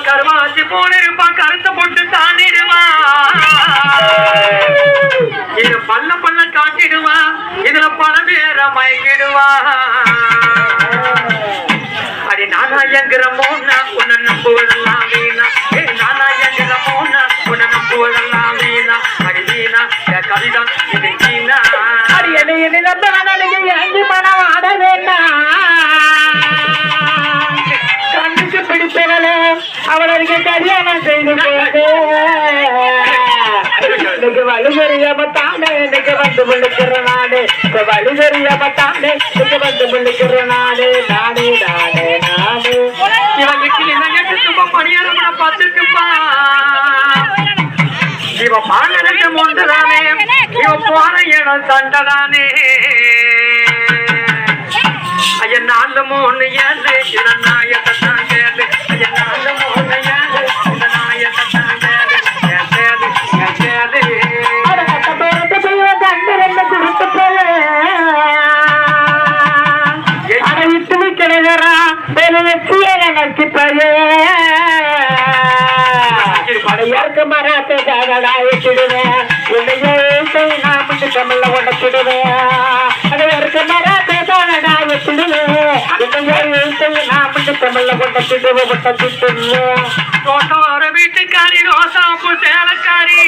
கருவாசி கருவாச்சி போன இருப்பான் கருத்தை போட்டு தாண்டிடுவான் இது பல்ல பல்ல காட்டிடுவான் இதுல பல பேர மயக்கிடுவான் அடி நானா எங்கிற மோனா உன்னை நம்புவதெல்லாம் வீணா. ஏ நானா எங்கிற மோனா உன்னை நம்புவதெல்லாம் வீணா. அடி வீணா என் கவிதான் இது செய்து போட்டு இன்னைக்கு வழி வந்து நாடு இப்ப வழி தெரியாம தானே வந்து விழுக்கிற நாடு நாடு நாடு நாடு சும்மா பணியாரம் பார்த்துருக்குப்பா போன இடம் சண்டதானே ஐயா நாலு மூணு ஏழு வைக்கிறதரா வேலை படையாருக்கு மரத்தை தானடா நான் முட்டு தமிழ்ல உடச்சிடுவேன் அடையாருக்கு மரத்தை வீட்டுக்காரி ரோசாப்பு சேலக்காரி.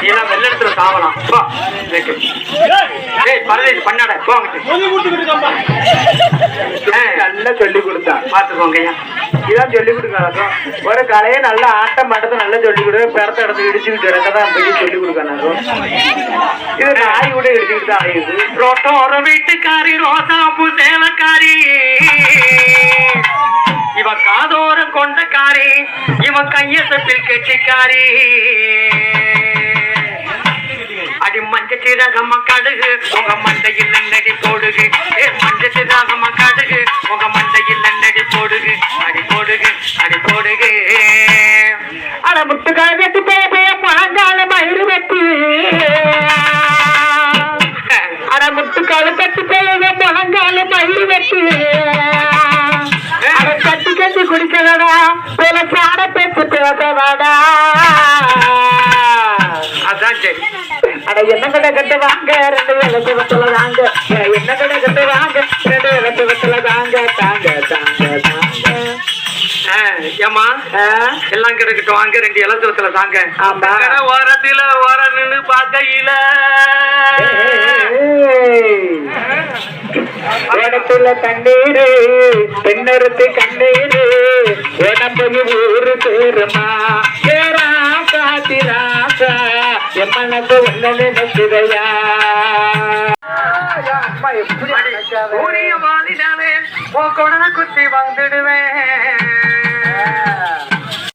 நீலாம் வெள்ளெடுத்துல சாவலாம். வா. ஏய் பரதேசி பண்ணாட போங்கிட்டு நல்லா சொல்லி கொடுத்தான் பாத்துக்கோங்க ஐயா. இதான் சொல்லி கொடுக்கணும் ஒரு கலையை நல்ல ஆட்டம் மாட்டத்தை நல்லா சொல்லி கொடு. பிறத்த இடத்துல இடிச்சுக்கிட்டு இருக்கதான் போய் சொல்லி கொடுக்கணும் இது நாய் கூட இடிச்சுக்கிட்டு தான் ஆயுது ரோட்டோர வீட்டுக்காரி ரோசாப்பு சேலக்காரி இவ காதோர கொண்டக்காரி இவ கையசப்பில் கெட்டிக்காரி. அடி மஞ்ச சீரகம்மா கடுகு உங்க மண்டையில் நடி போடுகு. ஏ மஞ்ச சீரகம்மா கடுகு உங்க மண்டையில் நடி போடுகு. அடி போடுகு அடி போடுகு. அட முட்டுக்கால வெட்டி பேபே பழங்கால மயிறு வெட்டி. அட முட்டுக்கால கட்டி பேபே பழங்கால மயிறு வெட்டி. அட கட்டி கட்டி குடிக்கலடா. போல சாட பேச்சு பேசவாடா. அதான் சரி. என்ன கடை கட்டு வாங்க? ரெண்டு வேலை சிவத்துல தாங்க. என்ன கடை கட்டு வாங்க? ரெண்டு வேலை சிவத்துல தாங்க. தாங்க தாங்க தாங்க. ஆ? எல்லாம் கிடைக்கட்டும் வாங்க ரெண்டு இலசவத்துல தாங்க. ஓரத்துல ஓர நின்னு பார்க்கையில. இடத்துல தண்ணீரு பெண்ணொருத்து கண்ணீரு உடம்பு ஊரு பேருமா அம்மா எப்படி நினைக்காத? ஊரிய வாலினாலே உன் குடலை குத்தி வந்துடுவேன்